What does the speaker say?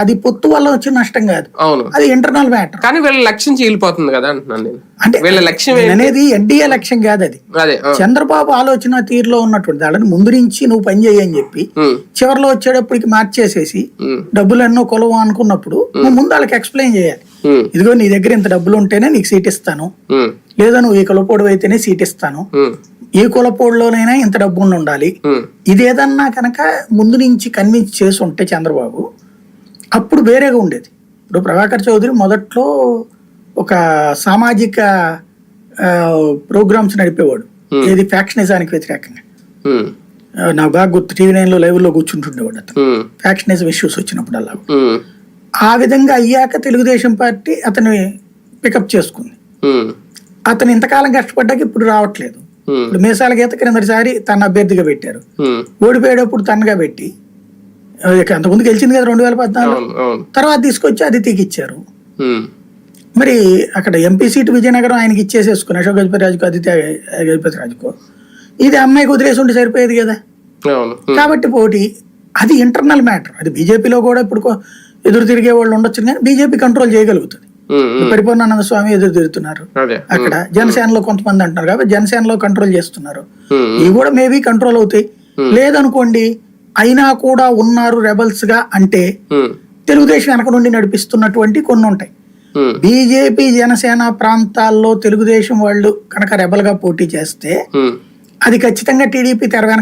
అది పొత్తు వల్ల వచ్చిన నష్టం కాదు. అవును. అది ఇంటర్నల్ మ్యాటర్ కానీ వీళ్ళ లక్ష్యం చీలిపోతుంది కదా అంటున్నాను నేను. అంటే వీళ్ళ లక్ష్యం? అనేది ఎన్డీఏ లక్ష్యం కాదు అది. చంద్రబాబు ఆలోచన తీరులో ఉన్నటువంటి వాళ్ళని ముందు నుంచి నువ్వు పని చేయని చెప్పి చివరిలో వచ్చేటప్పటికి మార్చేసేసి డబ్బులు ఎన్నో కొలవు అనుకున్నప్పుడు నువ్వు ముందు వాళ్ళకి ఎక్స్ప్లెయిన్ చేయాలి. ఇదిగో నీ దగ్గర ఇంత డబ్బులు ఉంటేనే నీకు సీట్ ఇస్తాను. లేదా నువ్వు ఈ కులపోడు అయితేనే సీట్ ఇస్తాను. ఏ కులపోడులోనైనా ఇంత డబ్బు ఉండి ఉండాలి. ఇదేదన్నా కనుక ముందు నుంచి కన్విన్స్ చేసి ఉంటే చంద్రబాబు అప్పుడు వేరేగా ఉండేది. ఇప్పుడు ప్రభాకర్ చౌదరి మొదట్లో ఒక సామాజిక ప్రోగ్రామ్స్ నడిపేవాడు. ఏది ఫ్యాక్షనిజానికి వ్యతిరేకంగా. నాకు బాగా గుర్తు టీవీ నైన్లో లైవ్లో కూర్చుంటుండేవాడు అతను. ఫ్యాక్షనిజం ఇష్యూస్ వచ్చినప్పుడు అలా. ఆ విధంగా అయ్యాక తెలుగుదేశం పార్టీ అతన్ని పికప్ చేసుకుంది. అతను ఇంతకాలం కష్టపడ్డాక ఇప్పుడు రావట్లేదు. ఇప్పుడు మీసాల గీత క్రిందటిసారి తన అభ్యర్థిగా పెట్టారు. ఓడిపోయేటప్పుడు తనగా పెట్టి అంతకుముందు గెలిచింది కదా రెండు వేల పద్నాలుగు. తర్వాత తీసుకొచ్చి అదితికి ఇచ్చారు ఉమ్, మరి అక్కడ ఎంపీ సీటు విజయనగరం ఆయనకి ఇచ్చేసేసుకుని అశోక్ గజపతి రాజుకు అదితి గజపతి రాజుకు ఇది అమ్మాయికి వదిలేసి ఉంటే సరిపోయేది కదా. కాబట్టి పోటీ అది ఇంటర్నల్ మ్యాటర్. అది బీజేపీలో కూడా ఇప్పుడు ఎదురు తిరిగే వాళ్ళు ఉండొచ్చు కానీ బీజేపీ కంట్రోల్ చేయగలుగుతుంది. పరిపూర్ణానంద స్వామి ఎదురు తిరుగుతున్నారు. అదే అక్కడ జనసేనలో కొంతమంది అంటున్నారు కాబట్టి జనసేనలో కంట్రోల్ చేస్తున్నారు. ఇవి కూడా మేబీ కంట్రోల్ అవుతాయి. లేదనుకోండి అయినా కూడా ఉన్నారు రెబల్స్గా అంటే తెలుగుదేశం వెనక నుండి నడిపిస్తున్నటువంటి కొన్ని ఉంటాయి. బీజేపీ జనసేన ప్రాంతాల్లో తెలుగుదేశం వాళ్ళు కనుక రెబల్గా పోటీ చేస్తే. అది ఖచ్చితంగా టీడీపీ తెర వెనక